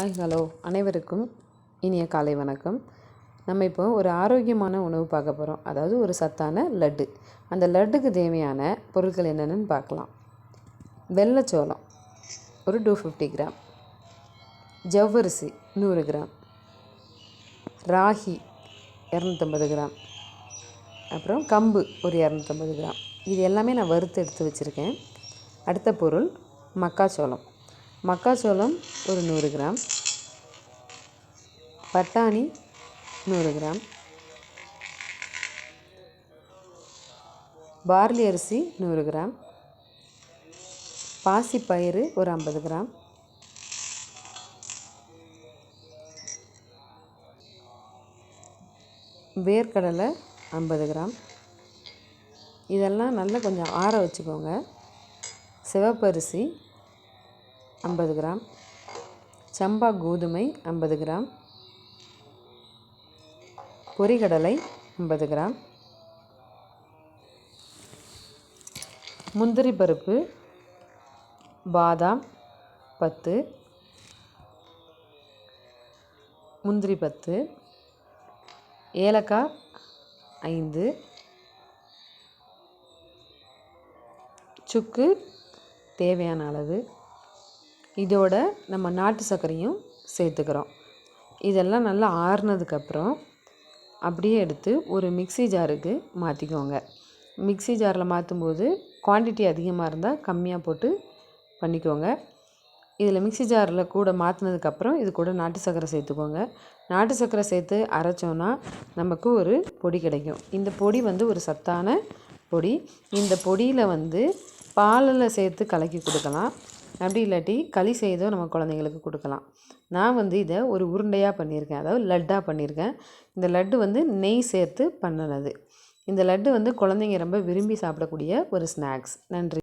Hi hello. அனைவருக்கும் இனிய காலை வணக்கம். நம்ம இப்போ ஒரு ஆரோக்கியமான உணவு பார்க்க போகிறோம் அதாவது ஒரு சத்தான லட்டு. அந்த லட்டுக்கு தேவையான பொருட்கள் என்னென்னு பார்க்கலாம். வெள்ளைச்சோளம் ஒரு டூ ஃபிஃப்டி கிராம். ஜவ்வரிசி நூறு கிராம். ராகி இரநூத்தம்பது கிராம். அப்புறம் கம்பு ஒரு இரநூத்தம்பது கிராம். இது எல்லாமே நான் வறுத்து எடுத்து வச்சுருக்கேன். அடுத்த பொருள் மக்காச்சோளம். மக்காச்சோளம் ஒரு நூறு கிராம். பட்டாணி நூறு கிராம். பார்லி அரிசி நூறு கிராம். பாசிப்பயிறு ஒரு ஐம்பது கிராம். வேர்க்கடலை ஐம்பது கிராம். இதெல்லாம் நல்லா கொஞ்சம் ஆற வச்சுக்கோங்க. சிவப்பரிசி ஐம்பது கிராம். சம்பா கோதுமை ஐம்பது கிராம். பொரிகடலை ஐம்பது கிராம். முந்திரி பருப்பு பாதாம் பத்து. முந்திரி பத்து. ஏலக்காய் ஐந்து. சுக்கு தேவையான அளவு இதோட நம்ம நாட்டு சர்க்கரையும் சேர்த்துக்கிறோம். இதெல்லாம் நல்லா ஆறுனதுக்கப்புறம் அப்படியே எடுத்து ஒரு மிக்சி ஜாருக்கு மாற்றிக்கோங்க மிக்சி ஜாரில் மாற்றும்போது குவான்டிட்டி அதிகமாக இருந்தால் கம்மியாக போட்டு பண்ணிக்கோங்க. இதில் மிக்சி ஜாரில் கூட மாற்றினதுக்கப்புறம் இது கூட நாட்டு சர்க்கரை சேர்த்துக்கோங்க. நாட்டு சர்க்கரை சேர்த்து அரைச்சோன்னா நமக்கு ஒரு பொடி கிடைக்கும். இந்த பொடி வந்து ஒரு சத்தான பொடி. இந்த பொடியில் வந்து பாலில் சேர்த்து கலக்கி கொடுக்கலாம். அப்படி இல்லாட்டி களி செய்தோ நம்ம குழந்தைங்களுக்கு கொடுக்கலாம். நான் வந்து இதை ஒரு உருண்டையாக பண்ணியிருக்கேன். அதாவது லட்டாக பண்ணியிருக்கேன். இந்த லட்டு வந்து நெய் சேர்த்து பண்ணினது. இந்த லட்டு வந்து குழந்தைங்க ரொம்ப விரும்பி சாப்பிடக்கூடிய ஒரு ஸ்நாக்ஸ். நன்றி.